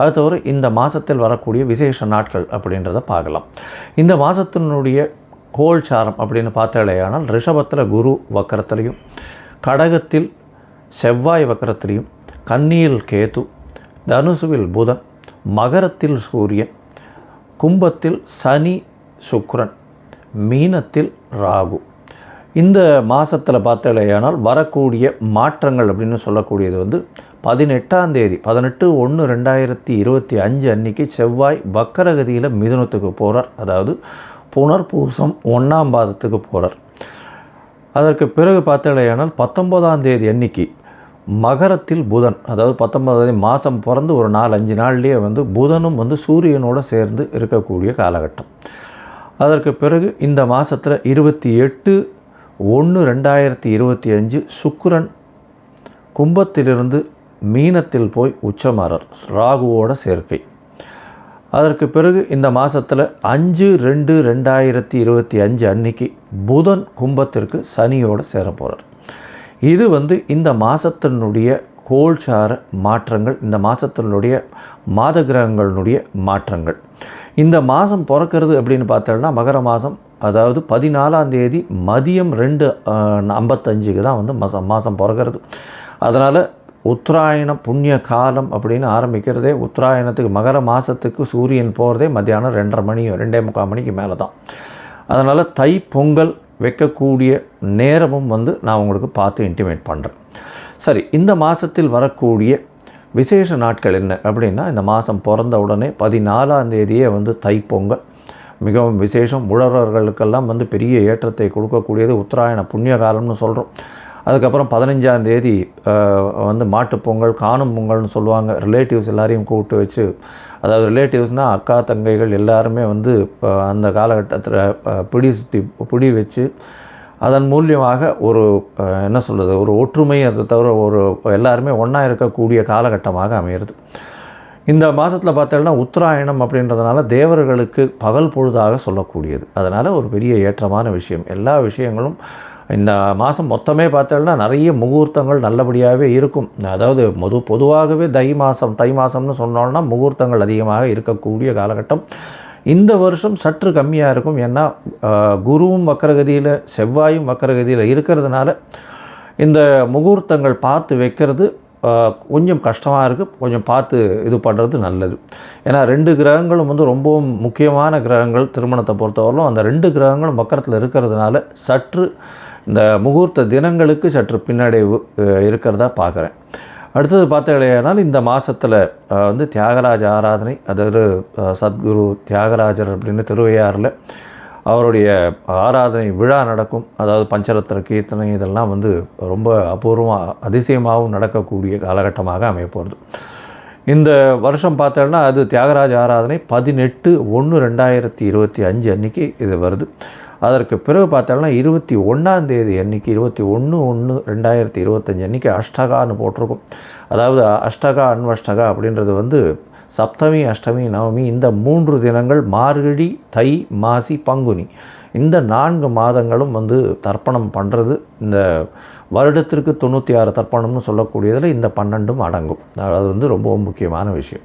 அது தவிர இந்த மாதத்தில் வரக்கூடிய விசேஷ நாட்கள் அப்படின்றத பார்க்கலாம். இந்த மாதத்தினுடைய கோல்சாரம் அப்படின்னு பார்த்தாலேயானால் ரிஷபத்தில் குரு வக்கரத்திலையும் கடகத்தில் செவ்வாய் வக்கரத்திலையும் கன்னியில் கேது தனுசுவில் புதன் மகரத்தில் சூரியன் கும்பத்தில் சனி சுக்ரன் மீனத்தில் ராகு. இந்த மாதத்தில் பார்த்தாலேயானால் வரக்கூடிய மாற்றங்கள் அப்படின்னு சொல்லக்கூடியது வந்து பதினெட்டாம் தேதி பதினெட்டு ஒன்று ரெண்டாயிரத்தி இருபத்தி அஞ்சு அன்னைக்கு செவ்வாய் வக்கரகதியில் மிதுனத்துக்கு போகிறார் அதாவது புனர்பூசம் ஒன்றாம் பாதத்துக்கு போகிறார் அதற்கு பிறகு பார்த்தாலேயானால் பத்தொம்போதாம் தேதி அன்னைக்கு மகரத்தில் புதன் அதாவது பத்தொன்பதாம் தேதி மாதம் பிறந்து ஒரு நாலு அஞ்சு நாள்லேயே வந்து புதனும் வந்து சூரியனோடு சேர்ந்து இருக்கக்கூடிய காலகட்டம். அதற்கு பிறகு இந்த மாதத்தில் இருபத்தி எட்டு ஒன்று ரெண்டாயிரத்தி இருபத்தி அஞ்சு சுக்கரன் கும்பத்திலிருந்து மீனத்தில் போய் உச்சமாறார் ராகுவோட சேர்க்கை. அதற்கு பிறகு இந்த மாதத்தில் அஞ்சு ரெண்டு ரெண்டாயிரத்தி இருபத்தி அஞ்சு அன்னைக்கு புதன் கும்பத்திற்கு சனியோடு சேர போகிறார் இது வந்து இந்த மாதத்தினுடைய கோல்சார மாற்றங்கள் இந்த மாதத்தினுடைய மாத கிரகங்களினுடைய மாற்றங்கள். இந்த மாதம் பிறக்கிறது அப்படின்னு பார்த்தோம்னா மகர மாதம் அதாவது பதினாலாம் தேதி மதியம் ரெண்டு ஐம்பத்தஞ்சுக்கு தான் வந்து மாதம் மாதம் பிறக்கிறது. அதனால் உத்தராயண புண்ணிய காலம் அப்படின்னு ஆரம்பிக்கிறதே உத்தராயணத்துக்கு மகர மாதத்துக்கு சூரியன் போகிறதே மத்தியானம் ரெண்டரை மணி ரெண்டே முக்கால் மணிக்கு மேலே தான் அதனால் தை பொங்கல் வைக்கக்கூடிய நேரமும் வந்து நான் உங்களுக்கு பார்த்து இன்டிமேட் பண்ணுறேன் சரி இந்த மாதத்தில் வரக்கூடிய விசேஷ நாட்கள் என்ன அப்படின்னா இந்த மாதம் பிறந்த உடனே பதினாலாம் தேதியே வந்து தைப்பொங்கல் மிகவும் விசேஷம். உழவர்களுக்கெல்லாம் வந்து பெரிய ஏற்றத்தை கொடுக்கக்கூடியது உத்தராயண புண்ணிய காலம்னு சொல்கிறோம் அதுக்கப்புறம் பதினஞ்சாம் தேதி வந்து மாட்டுப்பொங்கல் காணும் பொங்கல்னு சொல்லுவாங்க. ரிலேட்டிவ்ஸ் எல்லாரையும் கூப்பிட்டு வச்சு அதாவது ரிலேட்டிவ்ஸ்னால் அக்கா தங்கைகள் எல்லாருமே வந்து அந்த காலகட்டத்தில் பிடி சுற்றி பிடி வச்சு அதன் மூலியமாக ஒரு என்ன சொல்கிறது ஒரு ஒற்றுமை அதை தவிர ஒரு எல்லாருமே ஒன்றா இருக்கக்கூடிய காலகட்டமாக அமையிறது. இந்த மாதத்தில் பார்த்தோம்னா உத்தராயணம் அப்படின்றதுனால தேவர்களுக்கு பகல் பொழுதாக சொல்லக்கூடியது. அதனால் ஒரு பெரிய ஏற்றமான விஷயம். எல்லா விஷயங்களும் இந்த மாதம் மொத்தமே பார்த்தோம்னா நிறைய முகூர்த்தங்கள் நல்லபடியாகவே இருக்கும். அதாவது பொது பொதுவாகவே தை மாதம் தை மாதம்னு சொன்னோன்னா முகூர்த்தங்கள் அதிகமாக இருக்கக்கூடிய காலகட்டம். இந்த வருஷம் சற்று கம்மியாக இருக்கும். ஏன்னா குருவும் வக்கரகதியில் செவ்வாயும் வக்கரகதியில் இருக்கிறதுனால இந்த முகூர்த்தங்கள் பார்த்து வைக்கிறது கொஞ்சம் கஷ்டமாக இருக்குது கொஞ்சம் பார்த்து இது பண்ணுறது நல்லது. ஏன்னா ரெண்டு கிரகங்களும் வந்து ரொம்பவும் முக்கியமான கிரகங்கள். திருமணத்தை பொறுத்தவரையிலும் அந்த ரெண்டு கிரகங்களும் மக்கரத்தில் இருக்கிறதுனால சற்று இந்த முகூர்த்த தினங்களுக்கு சற்று பின்னாடி இருக்கிறதா பார்க்குறேன். அடுத்தது பார்த்தீங்கன்னா இந்த மாதத்தில் வந்து தியாகராஜ ஆராதனை அதாவது சத்குரு தியாகராஜர் அப்படின்னு திருவையாறில் அவருடைய ஆராதனை விழா நடக்கும். அதாவது பஞ்சரத்திர கீர்த்தனை இதெல்லாம் வந்து ரொம்ப அபூர்வமாக அதிசயமாகவும் நடக்கக்கூடிய காலகட்டமாக அமையப்போகிறது இந்த வருஷம் பார்த்தோன்னா அது தியாகராஜ ஆராதனை பதினெட்டு ஒன்று ரெண்டாயிரத்தி இருபத்தி அஞ்சு அன்றைக்கி இது வருது. அதற்கு பிறகு பார்த்தோம்னா இருபத்தி ஒன்றாந்தேதி அன்றைக்கி இருபத்தி ஒன்று ஒன்று ரெண்டாயிரத்தி இருபத்தஞ்சி அன்றைக்கி அஷ்டகான்னு போட்டிருக்கும். அதாவது அஷ்டகா அன்வஷ்டகா அப்படின்றது வந்து சப்தமி அஷ்டமி நவமி இந்த மூன்று தினங்கள் மார்கழி தை மாசி பங்குனி. இந்த நான்கு மாதங்களும் வந்து தர்ப்பணம் பண்ணுறது இந்த வருடத்திற்கு தொண்ணூற்றி ஆறு தர்ப்பணம்னு சொல்லக்கூடியதில் இந்த பன்னெண்டும் அடங்கும். அது வந்து ரொம்ப முக்கியமான விஷயம்.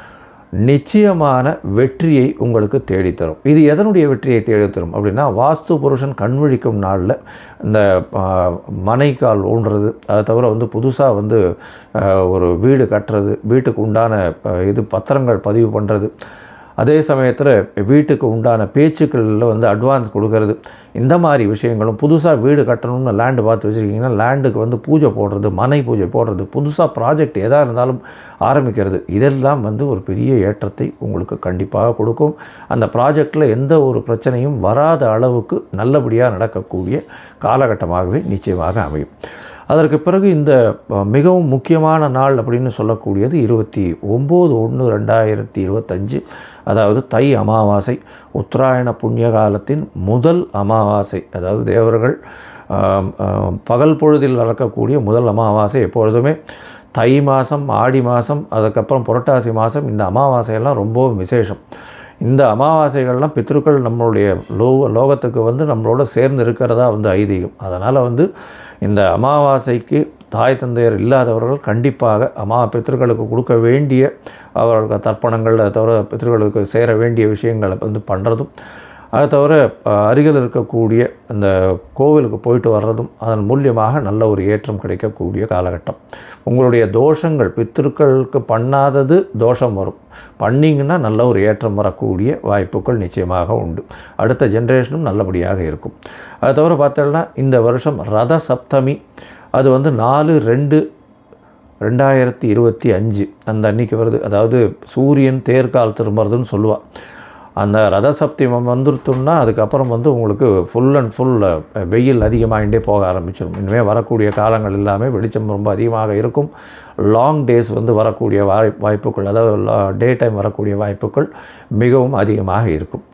நிச்சயமான வெற்றியை உங்களுக்கு தேடித்தரும். இது எதனுடைய வெற்றியை தேடித்தரும் அப்படின்னா வாஸ்து புருஷன் கண்விழிக்கும் நாளில் இந்த மனைக்கால் ஊன்றது. அதை தவிர வந்து புதுசாக வந்து ஒரு வீடு கட்டுறது வீட்டுக்கு உண்டான இது பத்திரங்கள் பதிவு பண்ணுறது அதே சமயத்தில் வீட்டுக்கு உண்டான பேச்சுக்களில் வந்து அட்வான்ஸ் கொடுக்கறது. இந்த மாதிரி விஷயங்களும் புதுசாக வீடு கட்டணும்னு லேண்டு பார்த்து வச்சுருக்கீங்கன்னா லேண்டுக்கு வந்து பூஜை போடுறது மனை பூஜை போடுறது புதுசாக ப்ராஜெக்ட் எதாக இருந்தாலும் ஆரம்பிக்கிறது. இதெல்லாம் வந்து ஒரு பெரிய ஏற்றத்தை உங்களுக்கு கண்டிப்பாக கொடுக்கும். அந்த ப்ராஜெக்டில் எந்த ஒரு பிரச்சனையும் வராத அளவுக்கு நல்லபடியாக நடக்கக்கூடிய காலகட்டமாகவே நிச்சயமாக அமையும். அதற்கு பிறகு இந்த மிகவும் முக்கியமான நாள் அப்படின்னு சொல்லக்கூடியது இருபத்தி ஒம்பது ஒன்று ரெண்டாயிரத்தி இருபத்தஞ்சு. அதாவது தை அமாவாசை உத்தராயண புண்ணிய காலத்தின் முதல் அமாவாசை. அதாவது தேவர்கள் பகல் பொழுதில் நடக்கக்கூடிய முதல் அமாவாசை எப்பொழுதுமே. தை மாதம் ஆடி மாதம் அதுக்கப்புறம் புரட்டாசி மாதம் இந்த அமாவாசையெல்லாம் ரொம்பவும் விசேஷம். இந்த அமாவாசைகள்லாம் பித்ருக்கள் நம்மளுடைய லோ லோகத்துக்கு வந்து நம்மளோட சேர்ந்து இருக்கிறதா வந்து ஐதீகம். அதனால் வந்து இந்த அமாவாசைக்கு தாய் தந்தையர் இல்லாதவர்கள் கண்டிப்பாக அம்மா பித்திருக்களுக்கு கொடுக்க வேண்டிய அவர்களுக்கு தர்ப்பணங்கள் தவிர பித்திருக்களுக்கு சேர வேண்டிய விஷயங்களை வந்து பண்ணுறதும் அதை தவிர அருகில் இருக்கக்கூடிய அந்த கோவிலுக்கு போயிட்டு வர்றதும் அதன் மூலியமாக நல்ல ஒரு ஏற்றம் கிடைக்கக்கூடிய காலகட்டம். உங்களுடைய தோஷங்கள் பித்திருக்களுக்கு பண்ணாதது தோஷம் வரும். பண்ணிங்கன்னா நல்ல ஒரு ஏற்றம் வரக்கூடிய வாய்ப்புகள் நிச்சயமாக உண்டு. அடுத்த ஜென்ரேஷனும் நல்லபடியாக இருக்கும். அதை தவிர பார்த்தோம்னா இந்த வருஷம் ரத சப்தமி அது வந்து நாலு ரெண்டு ரெண்டாயிரத்தி இருபத்தி அஞ்சு அந்த அன்னைக்கு வருது. அதாவது சூரியன் தேர்கால் திரும்புறதுன்னு சொல்லுவாள் அந்த ரத சப்தி வந்துருத்தோம்னா அதுக்கப்புறம் வந்து உங்களுக்கு ஃபுல் அண்ட் ஃபுல் வெயில் அதிகமாகிட்டே போக ஆரம்பிச்சிடும் இனிமேல் வரக்கூடிய காலங்கள் எல்லாமே வெளிச்சம் ரொம்ப அதிகமாக இருக்கும். லாங் டேஸ் வந்து வரக்கூடிய வாய் வாய்ப்புகள் அதாவது டே டைம் வரக்கூடிய வாய்ப்புகள் மிகவும் அதிகமாக இருக்கும்.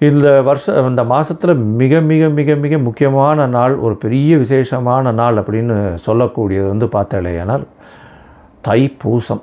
இந்த வருஷம் இந்த மாதத்தில் மிக மிக மிக மிக முக்கியமான நாள் ஒரு பெரிய விசேஷமான நாள் அப்படின்னு சொல்லக்கூடியது வந்து பார்த்தாலேயானால் தைப்பூசம்.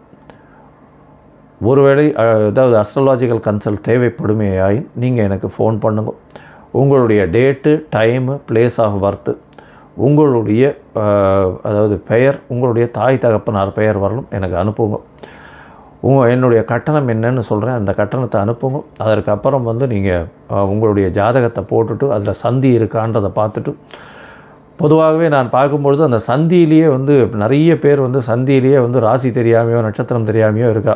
ஒருவேளை அதாவது அஸ்ட்ரலாஜிக்கல் கன்சல்ட் தேவைப்படுமேயாயின் நீங்கள் எனக்கு ஃபோன் பண்ணுங்க. உங்களுடைய date time place of birth உங்களுடைய அதாவது பெயர் உங்களுடைய தாய் தகப்பனார் பெயர் வரலும் எனக்கு அனுப்புங்க. உங்கள் என்னுடைய கட்டணம் என்னன்னு சொல்கிறேன் அந்த கட்டணத்தை அனுப்புங்க. அதற்கப்புறம் வந்து நீங்கள் உங்களுடைய ஜாதகத்தை போட்டுட்டு அதில் சந்தி இருக்கான்றதை பார்த்துட்டு பொதுவாகவே நான் பார்க்கும்பொழுது அந்த சந்தியிலேயே வந்து நிறைய பேர் வந்து சந்தியிலேயே வந்து ராசி தெரியாமையோ நட்சத்திரம் தெரியாமையோ இருக்கா.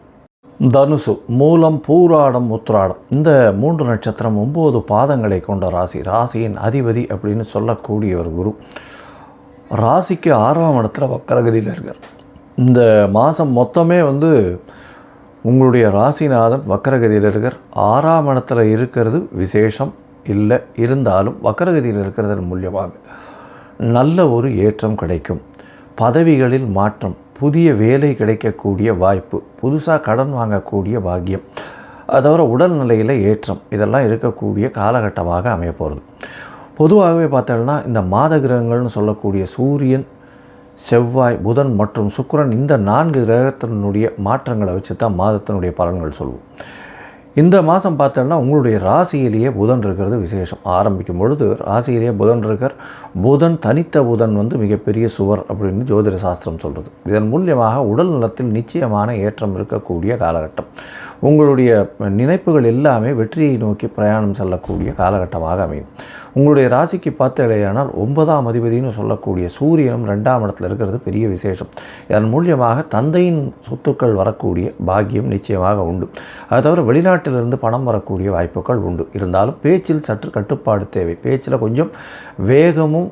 தனுசு மூலம் பூராடம் உத்ராடம். இந்த மூன்று நட்சத்திரம் ஒம்பது பாதங்களை கொண்ட ராசி. ராசியின் அதிபதி அப்படின்னு சொல்லக்கூடியவர் குரு. ராசிக்கு ஆறாம் இடத்துல வக்கரகதியில் இருக்கார். இந்த மாதம் மொத்தமே வந்து உங்களுடைய ராசிநாதன் வக்கரகதியில் இருக்கார். ஆறாம் இடத்துல இருக்கிறது விசேஷம் இல்லை. இருந்தாலும் வக்கரகதியில் இருக்கிறதன் மூலியமாக நல்ல ஒரு ஏற்றம் கிடைக்கும். பதவிகளில் மாற்றம் புதிய வேலை கிடைக்கக்கூடிய வாய்ப்பு புதுசாக கடன் வாங்கக்கூடிய பாக்கியம் அது உடல்நிலையில் ஏற்றம் இதெல்லாம் இருக்கக்கூடிய காலகட்டமாக அமைய போகிறது பொதுவாகவே பார்த்தோம்னா இந்த மாத கிரகங்கள்னு சொல்லக்கூடிய சூரியன் செவ்வாய் புதன் மற்றும் சுக்கரன் இந்த நான்கு கிரகத்தினுடைய மாற்றங்களை வச்சு தான் மாதத்தினுடைய பலன்கள் சொல்லுவோம் இந்த மாதம் பார்த்தோன்னா உங்களுடைய ராசியிலேயே புதன் இருக்கிறது விசேஷம். ஆரம்பிக்கும் பொழுது ராசியிலேயே புதன் இருக்கார். புதன் தனித்த புதன் வந்து மிகப்பெரிய சுவர் அப்படின்னு ஜோதிட சாஸ்திரம் சொல்கிறது இதன் மூலியமாக உடல் நலத்தில் நிச்சயமான ஏற்றம் இருக்கக்கூடிய காலகட்டம். உங்களுடைய நினைப்புகள் எல்லாமே வெற்றியை நோக்கி பிரயாணம் செல்லக்கூடிய காலகட்டமாக அமையும். உங்களுடைய ராசிக்கு பார்த்தலையானால் ஒன்பதாம் அதிபதினு சொல்லக்கூடிய சூரியனும் ரெண்டாம் இடத்துல இருக்கிறது பெரிய விசேஷம். இதன் மூலியமாக தந்தையின் சொத்துக்கள் வரக்கூடிய பாக்கியம் நிச்சயமாக உண்டு. அது தவிர வெளிநாட்டிலிருந்து பணம் வரக்கூடிய வாய்ப்புகள் உண்டு. இருந்தாலும் பேச்சில் சற்று கட்டுப்பாடு தேவை. பேச்சில் கொஞ்சம் வேகமும்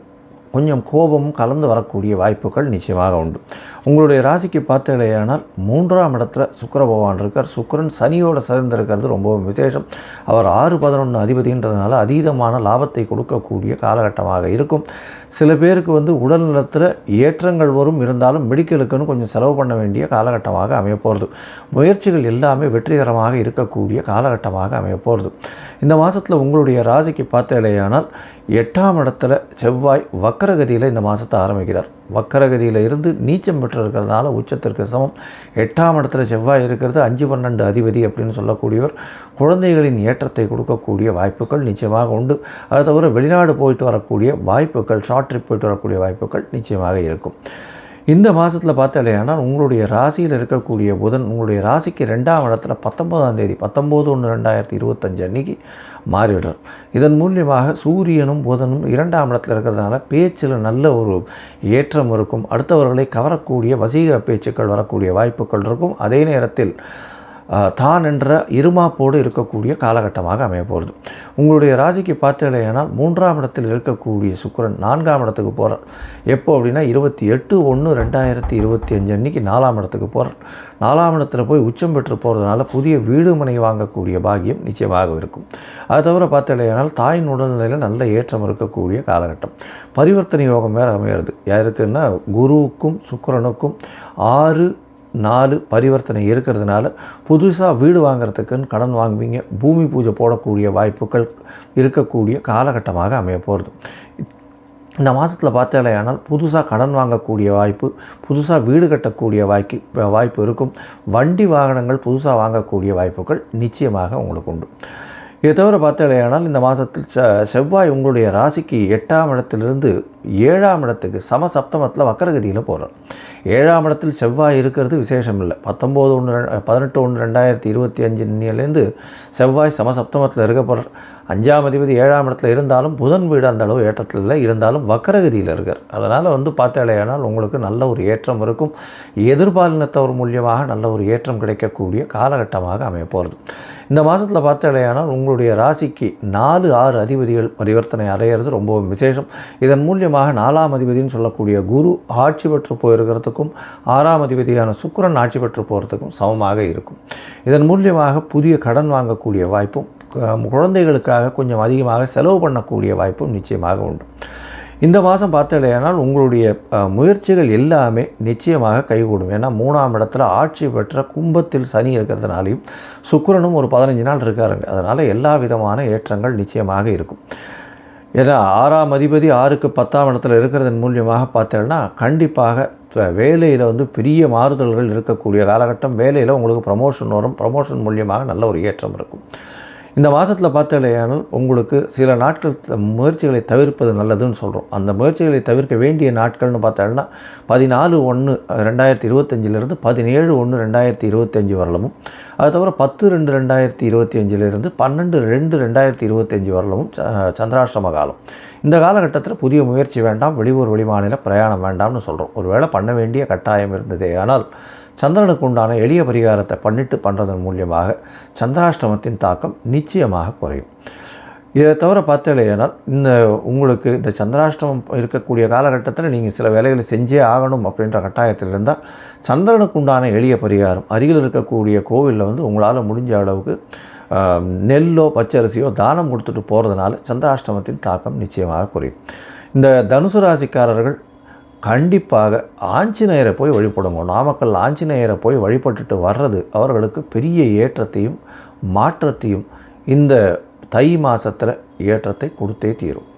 கொஞ்சம் கோபமும் கலந்து வரக்கூடிய வாய்ப்புகள் நிச்சயமாக உண்டு. உங்களுடைய ராசிக்கு பார்த்தலையானால் மூன்றாம் இடத்துல சுக்கர பகவான் இருக்கார். சுக்கிரன் சனியோடு சேர்ந்திருக்கிறது ரொம்பவும் விசேஷம். அவர் ஆறு பதினொன்று அதிபதின்றதுனால அதீதமான லாபத்தை கொடுக்கக்கூடிய காலகட்டமாக இருக்கும். சில பேருக்கு வந்து உடல் நலத்தில் ஏற்றங்கள் வரும். இருந்தாலும் மெடிக்கலுக்குன்னு கொஞ்சம் செலவு பண்ண வேண்டிய காலகட்டமாக அமையப்போகிறது முயற்சிகள் எல்லாமே வெற்றிகரமாக இருக்கக்கூடிய காலகட்டமாக அமையப்போகிறது இந்த மாதத்தில் உங்களுடைய ராசிக்கு பார்த்தலையானால் எட்டாம் இடத்துல செவ்வாய் வக் வக்கரகதியில் இந்த மாதத்தை ஆரம்பிக்கிறார். வக்கரகதியில் இருந்து நீச்சம் பெற்று இருக்கிறதுனால உச்சத்திற்கு சமம். எட்டாம் இடத்துல செவ்வாய் இருக்கிறது அஞ்சு பன்னெண்டு அதிபதி அப்படின்னு சொல்லக்கூடியவர் குழந்தைகளின் ஏற்றத்தை கொடுக்கக்கூடிய வாய்ப்புகள் நிச்சயமாக உண்டு. அது தவிர வெளிநாடு போயிட்டு வரக்கூடிய வாய்ப்புகள் ஷார்ட் ட்ரிப் போயிட்டு வரக்கூடிய வாய்ப்புகள் நிச்சயமாக இருக்கும். இந்த மாதத்தில் பார்த்தாலேயானால் உங்களுடைய ராசியில் இருக்கக்கூடிய புதன் உங்களுடைய ராசிக்கு ரெண்டாம் இடத்துல பத்தொன்பதாம் தேதி பத்தொம்போது ஒன்று ரெண்டாயிரத்தி இருபத்தஞ்சு அன்னைக்கு மாறிடுறார் இதன் மூலியமாக சூரியனும் புதனும் இரண்டாம் இடத்துல இருக்கிறதுனால பேச்சில் நல்ல ஒரு ஏற்றம் இருக்கும். அடுத்தவர்களை கவரக்கூடிய வசீகர பேச்சுக்கள் வரக்கூடிய வாய்ப்புகள் இருக்கும். அதே நேரத்தில் தான் என்ற இருமாப்போடு இருக்கக்கூடிய காலகட்டமாக அமைய போகிறது உங்களுடைய ராசிக்கு பார்த்தீங்களேனால் மூன்றாம் இடத்தில் இருக்கக்கூடிய சுக்கரன் நான்காம் இடத்துக்கு போகிறார் எப்போ அப்படின்னா இருபத்தி எட்டு ஒன்று ரெண்டாயிரத்தி இருபத்தி அஞ்சு அன்னைக்கு நாலாம் இடத்துக்கு போகிறார் நாலாம் இடத்துல போய் உச்சம் பெற்று போகிறதுனால புதிய வீடு மனை வாங்கக்கூடிய பாகியம் நிச்சயமாக இருக்கும். அது தவிர பார்த்தீங்களேனால் தாயின் உடல்நிலையில் நல்ல ஏற்றம் இருக்கக்கூடிய காலகட்டம். பரிவர்த்தனை யோகம் வேறு அமையிறது. யாருக்குன்னா குருவுக்கும் சுக்கரனுக்கும் ஆறு நாலு பரிவர்த்தனை இருக்கிறதுனால புதுசாக வீடு வாங்குறதுக்குன்னு கடன் வாங்குவீங்க. பூமி பூஜை போடக்கூடிய வாய்ப்புகள் இருக்கக்கூடிய காலகட்டமாக அமைய போகிறது இந்த மாதத்தில் பார்த்தாலேயானால் புதுசாக கடன் வாங்கக்கூடிய வாய்ப்பு புதுசாக வீடு கட்டக்கூடிய வாய்க்கு வாய்ப்பு இருக்கும். வண்டி வாகனங்கள் புதுசாக வாங்கக்கூடிய வாய்ப்புகள் நிச்சயமாக உங்களுக்கு உண்டு. இதை தவிர பார்த்தாலேயானால் இந்த மாதத்தில் செ செவ்வாய் உங்களுடைய ராசிக்கு எட்டாம் இடத்திலிருந்து ஏழாம் இடத்துக்கு சம சப்தமத்தில் வக்கரகதியில் போகிறார் ஏழாம் இடத்தில் செவ்வாய் இருக்கிறது விசேஷம் இல்லை பத்தொம்போது ஒன்று பதினெட்டு ஒன்று ரெண்டாயிரத்தி இருபத்தி அஞ்சு நின்னியிலேருந்து செவ்வாய் சமசப்தமத்தில் இருக்க போகிறார் அஞ்சாம் அதிபதி ஏழாம் இடத்துல இருந்தாலும் புதன் வீடு அந்த அளவு ஏற்றத்தில் இல்லை. இருந்தாலும் வக்கரகதியில் இருக்கார். அதனால் வந்து பார்த்தாலேயானால் உங்களுக்கு நல்ல ஒரு ஏற்றம் இருக்கும். எதிர்பாலினத்தவர் மூலியமாக நல்ல ஒரு ஏற்றம் கிடைக்கக்கூடிய காலகட்டமாக அமைய போகிறது இந்த மாதத்தில் பார்த்தாலேயானால் உங்களுடைய ராசிக்கு நாலு ஆறு அதிபதிகள் பரிவர்த்தனை அடையிறது ரொம்பவும் விசேஷம். இதன் மூலியமாக நாலாம் அதிபதின்னு சொல்லக்கூடிய குரு ஆட்சி பெற்று போயிருக்கிறதுக்கும் ஆறாம் அதிபதியான சுக்கரன் ஆட்சி பெற்று போகிறதுக்கும் சமமாக இருக்கும். இதன் மூலியமாக புதிய கடன் வாங்கக்கூடிய வாய்ப்பும் குழந்தைகளுக்காக கொஞ்சம் அதிகமாக செலவு பண்ணக்கூடிய வாய்ப்பும் நிச்சயமாக உண்டு. இந்த மாதம் பார்த்தலையானால் உங்களுடைய முயற்சிகள் எல்லாமே நிச்சயமாக கைகூடும். ஏன்னா மூணாம் இடத்துல ஆட்சி பெற்ற கும்பத்தில் சனி இருக்கிறதுனாலையும் சுக்கிரனும் ஒரு பதினஞ்சு நாள் இருக்காருங்க. அதனால் எல்லா விதமான ஏற்றங்கள் நிச்சயமாக இருக்கும். ஏன்னா ஆறாம் அதிபதி ஆறுக்கு பத்தாம் இடத்துல இருக்கிறதன் மூலியமாக பார்த்தேன்னா கண்டிப்பாக வேலையில் வந்து பெரிய மாறுதல்கள் இருக்கக்கூடிய காலகட்டம். வேலையில் உங்களுக்கு ப்ரமோஷன் வரும். ப்ரமோஷன் மூலியமாக நல்ல ஒரு ஏற்றம் இருக்கும். இந்த மாதத்தில் பார்த்தாலேயானால் உங்களுக்கு சில நாட்கள் முயற்சிகளை தவிர்ப்பது நல்லதுன்னு சொல்கிறோம் அந்த முயற்சிகளை தவிர்க்க வேண்டிய நாட்கள்னு பார்த்தோம்னா பதினாலு ஒன்று ரெண்டாயிரத்தி இருபத்தஞ்சிலிருந்து பதினேழு ஒன்று ரெண்டாயிரத்தி இருபத்தஞ்சி வரலமும் அது தவிர பத்து ரெண்டு ரெண்டாயிரத்தி இருபத்தி அஞ்சிலிருந்து பன்னெண்டு ரெண்டு ரெண்டாயிரத்தி இருபத்தஞ்சி வரலமும் ச- சந்திராஷ்டம காலம். இந்த காலகட்டத்தில் புதிய முயற்சி வேண்டாம் வெளியூர் வெளிமாநில பிரயாணம் வேண்டாம்னு சொல்கிறோம் ஒருவேளை பண்ண வேண்டிய கட்டாயம் இருந்ததே. ஆனால் சந்திரனுக்கு உண்டான எளிய பரிகாரத்தை பண்ணிட்டு பண்ணுறதன் மூலியமாக சந்திராஷ்டமத்தின் தாக்கம் நிச்சயமாக குறையும். இதை தவிர பார்த்தலையானால் இந்த உங்களுக்கு இந்த சந்திராஷ்டமம் இருக்கக்கூடிய காலகட்டத்தில் நீங்கள் சில வேலைகளை செஞ்சே ஆகணும் அப்படின்ற கட்டாயத்தில் இருந்தால் சந்திரனுக்கு உண்டான எளிய பரிகாரம் அருகில் இருக்கக்கூடிய கோவிலில் வந்து உங்களால் முடிஞ்ச அளவுக்கு நெல்லோ பச்சரிசியோ தானம் கொடுத்துட்டு போகிறதுனால சந்திராஷ்டமத்தின் தாக்கம் நிச்சயமாக குறையும். இந்த தனுசு ராசிக்காரர்கள் கண்டிப்பாக ஆஞ்சநேயரை போய் வழிபடுங்க. நாமக்கல் ஆஞ்சநேயரை போய் வழிபட்டுட்டு வர்றது அவர்களுக்கு பெரிய ஏற்றத்தையும் மாற்றத்தையும் இந்த தை மாதத்தில் ஏற்றத்தை கொடுத்தே தீரும்.